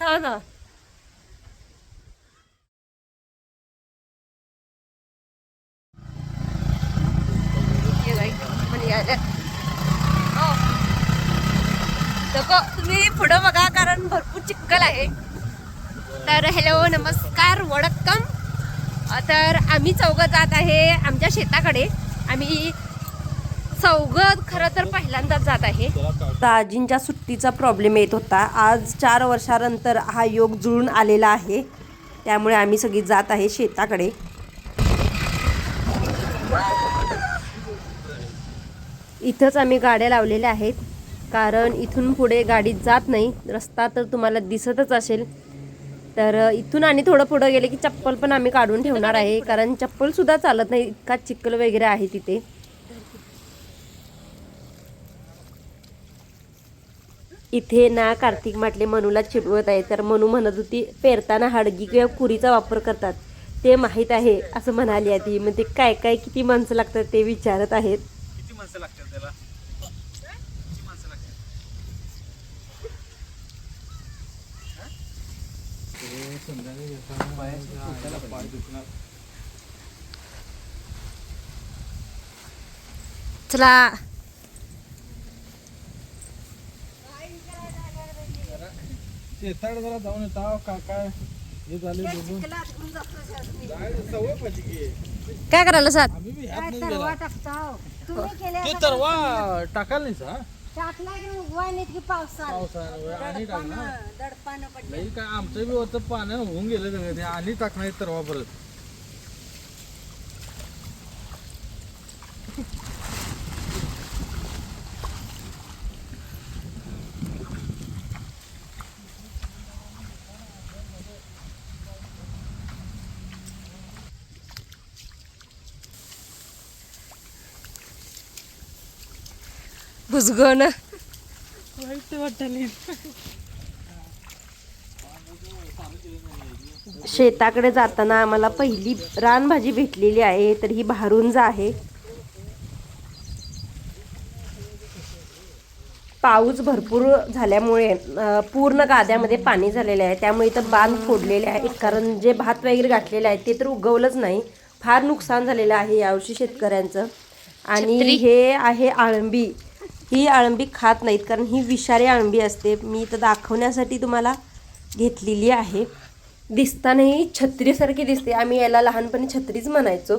हा ना तुम्ही पुढं बघा कारण भरपूर चिक्कल आहे तर हॅलो नमस्कार वडक्कम तर आम्ही चौघं जात आहे आमच्या शेताकडे. आम्ही चौघं खरं तर पहिल्यांदाच जात आहे. आजींच्या सुट्टीचा प्रॉब्लेम येत होता. आज चार वर्षानंतर हा योग जुळून आलेला आहे. त्यामुळे आम्ही सगळी जात आहे शेताकडे. इथंच आम्ही गाड्या लावलेल्या आहेत. कारण इथून पुढे गाडी जात नाही. रस्ता तर तुम्हाला दिसतच असेल. तर इथून आणि थोडं पुढं गेले की चप्पल पण आम्ही काढून ठेवणार आहे. कारण चप्पलसुद्धा चालत नाही. इतका चिखल वगैरे आहे तिथे. इथे ना कार्तिक म्हटले मनूला चिडवत आहे. तर मनू म्हणत होती पेरताना हडगी किंवा कुरीचा वापर करतात. ते माहीत आहे असं म्हणाली आधी. ते काय काय किती माणसं लागतात ते विचारत आहेत. किती माणसं लागतात त्याला? किती माणसं लागतात? पाय शेताकडे जरा जाऊन येता. काय काय? हे झाले बघून जायचं सवय पाहिजे की. काय करायला सात आम्ही बी ह्यात नाही गेला. केले ते तरवा टाकाल नाही सा आणि टाकणार दडपानं पडले. नाही काय आमचं बी होतं पाण्यानं होऊन गेलं सगळं. ते आणि टाकणार तरवा परत भुजगण शेताकडे जाताना आम्हाला पहिली रानभाजी भेटलेली आहे तर ही भारुंज आहे. पाऊस भरपूर झाल्यामुळे पूर्ण गाद्यामध्ये पाणी झालेले आहे. त्यामुळे इथं बांध फोडलेले आहे कारण जे भात वगैरे घातलेले आहे ते तर उगवलंच नाही. फार नुकसान झालेलं आहे यावर्षी शेतकऱ्यांचं. आणि हे आहे आळंबी. ही आळंबी खात नाहीत कारण ही विषारी आळंबी असते. मी इथं दाखवण्यासाठी तुम्हाला घेतलेली आहे. दिसतानाही छत्रीसारखी दिसते. आम्ही याला लहानपणी छत्रीच म्हणायचो.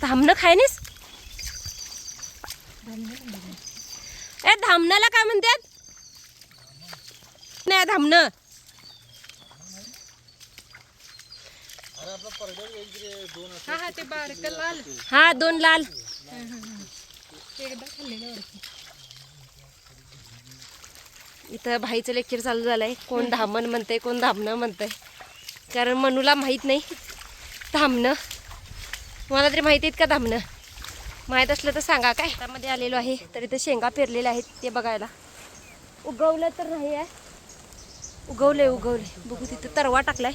धामणं खायनीस ए धामणाला काय म्हणतात नाही धामणं हा दोन लाल. इथं भाईचं लेक्चर चालू झालंय. कोण धामण म्हणतंय कोण धामणं म्हणतंय. कारण मनूला माहीत नाही. धामणं. मला तरी माहिती आहेत का धामणं? माहीत असलं तर सांगा काय? त्यामध्ये आलेलो आहे तर इथं शेंगा पेरलेल्या आहेत ते बघायला. उगवलं तर नाही आहे. उगवले उगवले बघू तिथं तरवा टाकलाय.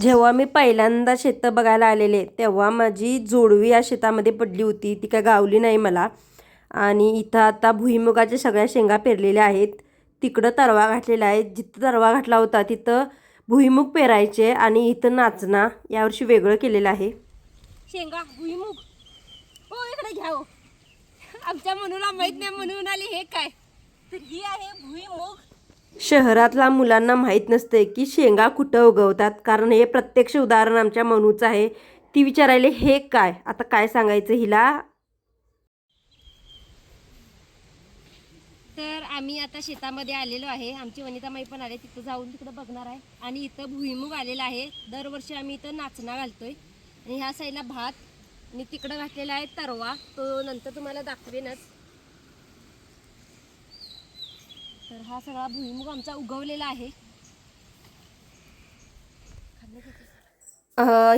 जेव्हा मी पहिल्यांदा शेतं बघायला आलेले तेव्हा माझी जोडवी या शेतामध्ये पडली होती. ती काय गावली नाही मला. आणि इथं आता भुईमुगाच्या सगळ्या शेंगा पेरलेल्या आहेत. तिकडं तरवा घातलेला आहे. जिथं तरवा घातला होता तिथं भुईमुग पेरायचे आणि इथं नाचना यावर्षी वेगळं केलेलं आहे. शेंगा भुईमुग. हो इकडे घ्या हो. आमच्या मनूला माहीत नाही म्हणून आली हे काय? तर ही आहे भुईमुग. शहरातल्या मुलांना माहीत नसते की शेंगा कुठं उगवतात. कारण हे प्रत्यक्ष उदाहरण आमच्या मनूचं आहे. ती विचारायले हे काय? आता काय सांगायचं हिला? तर आम्ही आता शेतामध्ये आलेलो आहे. आमची वनितामाई पण आले. तिथं जाऊन तिकडं बघणार आहे. आणि इथं भुईमुग आलेला आहे. दरवर्षी आम्ही इथं नाचणा घालतोय. आणि ह्या साईडला भात. आणि तिकडं घातलेला आहे तरवा. तो नंतर तुम्हाला दाखवेनच. तर हा सगळा भुईमुग आमचा उगवलेला आहे.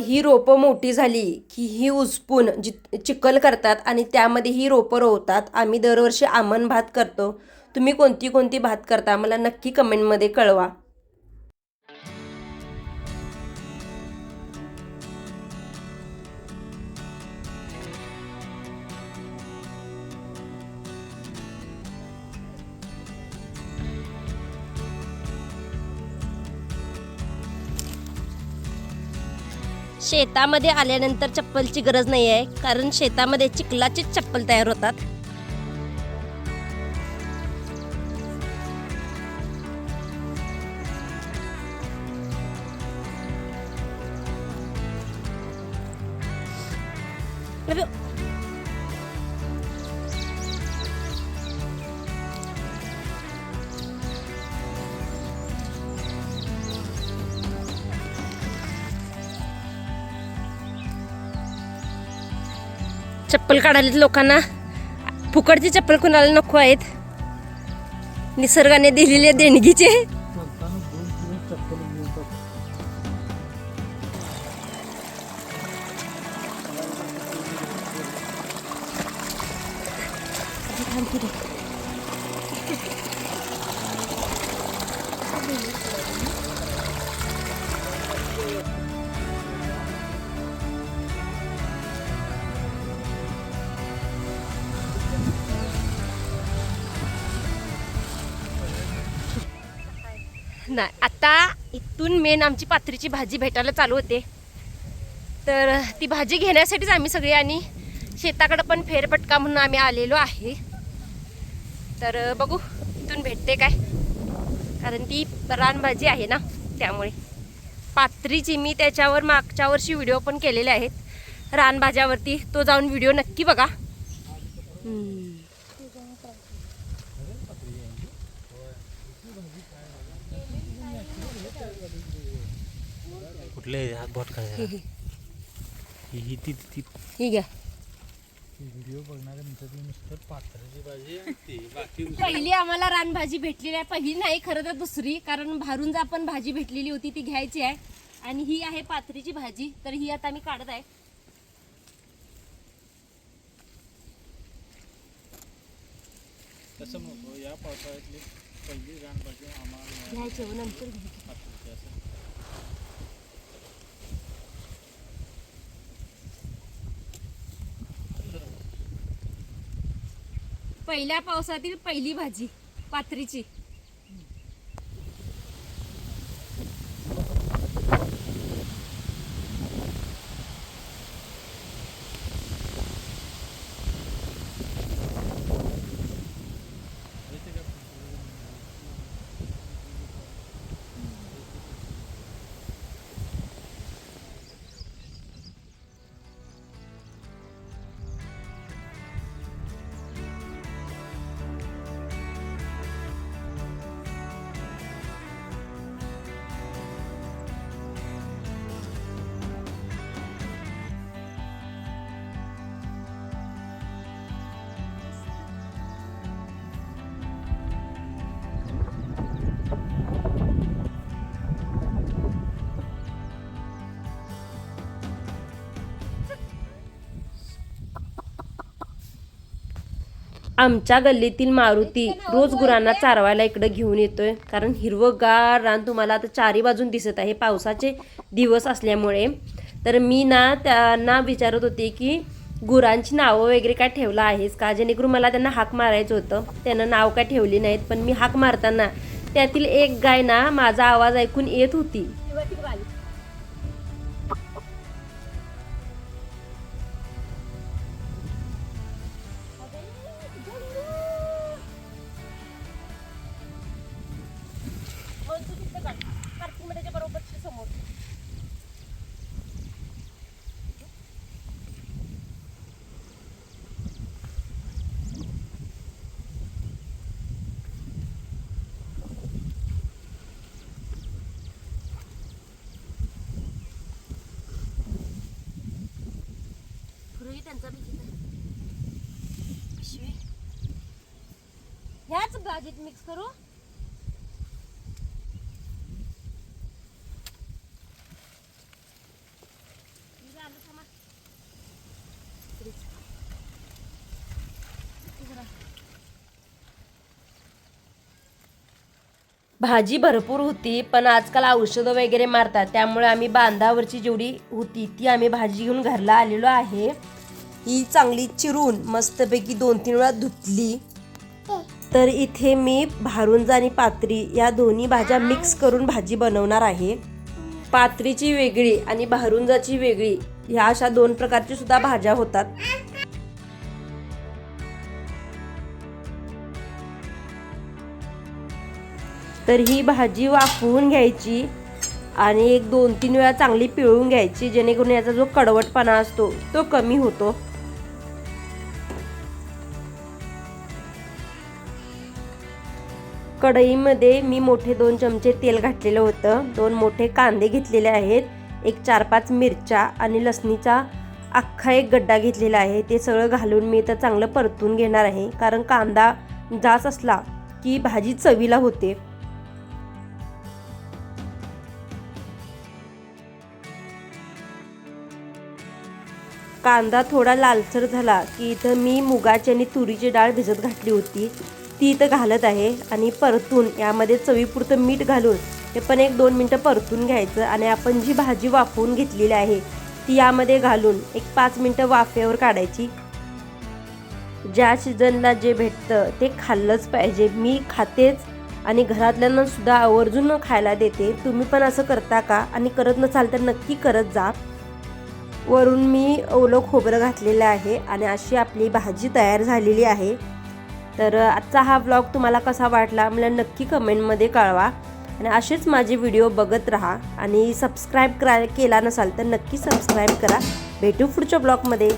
ही रोपं मोठी झाली की ही उचपून जि चिखल करतात आणि त्यामध्ये ही रोपं रोवतात. आम्ही दरवर्षी आमन भात करतो. तुम्ही कोणती कोणती भात करता? मला नक्की कमेंटमध्ये कळवा. शेतामध्ये आल्यानंतर चप्पलची गरज नाही आहे कारण शेतामध्ये चिखलाचीच चप्पल तयार होतात. अरे चप्पल काढायला लोकांना. फुकटची चप्पल कुणाला नको आहेत? निसर्गाने दिलेल्या देणगीचे. नाही आता इथून मेन आमची पात्रीची भाजी भेटायला चालू होते. तर ती भाजी घेण्यासाठीच आम्ही सगळे आणि शेताकडं पण फेरपटका म्हणून आम्ही आलेलो आहे. तर बघू इथून भेटते काय? कारण ती रानभाजी आहे ना त्यामुळे. पात्रीची मी त्याच्यावर मागच्या वर्षी व्हिडिओ पण केलेले आहेत. रानभाज्यावरती तो जाऊन व्हिडिओ नक्की बघा. कुठले हात बोट काय ही ही. ती ती आहे ते व्हिडिओ बघणारे म्हणतात की नुसतं पात्राची भाजी आणि ती बाकी पहिली आम्हाला रानभाजी भेटलेली आहे. पहिली नाही खरं तर दुसरी. कारण भारून आपण भाजी भेटलेली होती ती घ्यायची आहे. आणि ही आहे पात्रीची भाजी. तर ही आता मी काढत आहे. तसं नको. या पावसाळ्यातली पहिली रानभाजी आम्हाला घ्यायची हो, नंतर घ्यायची. पहिल्या पावसातील पहिली भाजी पात्रीची. आमच्या गल्लीतील मारुती रोज गुरांना चारवायला इकडं घेऊन येतोय. कारण हिरवंगार रान तुम्हाला आता चारी बाजून दिसत आहे. पावसाचे दिवस असल्यामुळे. तर मी ना त्यांना विचारत होते की गुरांची नावं वगैरे काय ठेवलं आहेस का? जेणेकरून मला त्यांना हाक मारायचं होतं. त्यानं नाव काय ठेवली नाहीत. पण मी हाक मारताना त्यातील एक गाय ना माझा आवाज ऐकून येत होती. त्यांचा ह्याच भाजीत मिक्स करू? भाजी भरपूर होती पण आजकाल औषधं वगैरे मारतात. त्यामुळे आम्ही बांधावरची जेवढी होती ती आम्ही भाजी घेऊन घरला आलेलो आहे. ही चांगली चिरून मस्तपैकी दोन तीन वेळा धुतली. तर इथे मी भारुंजा आणि पात्री या दोन्ही भाज्या मिक्स करून भाजी बनवणार आहे. पात्रीची वेगळी आणि भारुंजाची वेगळी ह्या अशा दोन प्रकारची सुद्धा भाज्या होतात. तर ही भाजी वाफवून घ्यायची आणि एक दोन तीन वेळा चांगली पिळून घ्यायची जेणेकरून याचा जो कडवटपणा असतो तो कमी होतो. कढईमध्ये मी मोठे दोन चमचे तेल घातलेलं होतं. दोन मोठे कांदे घेतलेले आहेत. एक चार पाच मिरच्या आणि लसणीचा अख्खा एक गड्डा घेतलेला आहे. ते सगळं घालून मी तर चांगलं परतून घेणार आहे. कारण कांदा जास्त असला की भाजी चवीला होते. कांदा थोडा लालसर झाला की इथं मी मुगाची आणि तुरीची डाळ भिजत घातली होती. ती इथं घालत आहे आणि परतून यामध्ये चवीपुरतं मीठ घालून हे पण एक दोन मिनटं परतून घ्यायचं आणि आपण जी भाजी वाफवून घेतलेली आहे ती यामध्ये घालून एक पाच मिनटं वाफेवर काढायची. ज्या सीझनला जे भेटतं ते खाल्लंच पाहिजे. मी खातेच आणि घरातल्यांना सुद्धा आवर्जून खायला देते. तुम्ही पण असं करता का? आणि करत नसाल तर नक्की करत जा. वरून मी ओलं खोबरं घातलेलं आहे आणि अशी आपली भाजी तयार झालेली आहे. तर आजचा हा ब्लॉग तुम्हाला कसा वाटला मला नक्की कमेंटमध्ये कळवा. आणि असेच माझे व्हिडिओ बघत राहा आणि सबस्क्राईब करा केला नसाल तर नक्की सबस्क्राईब करा. भेटू पुढच्या ब्लॉगमध्ये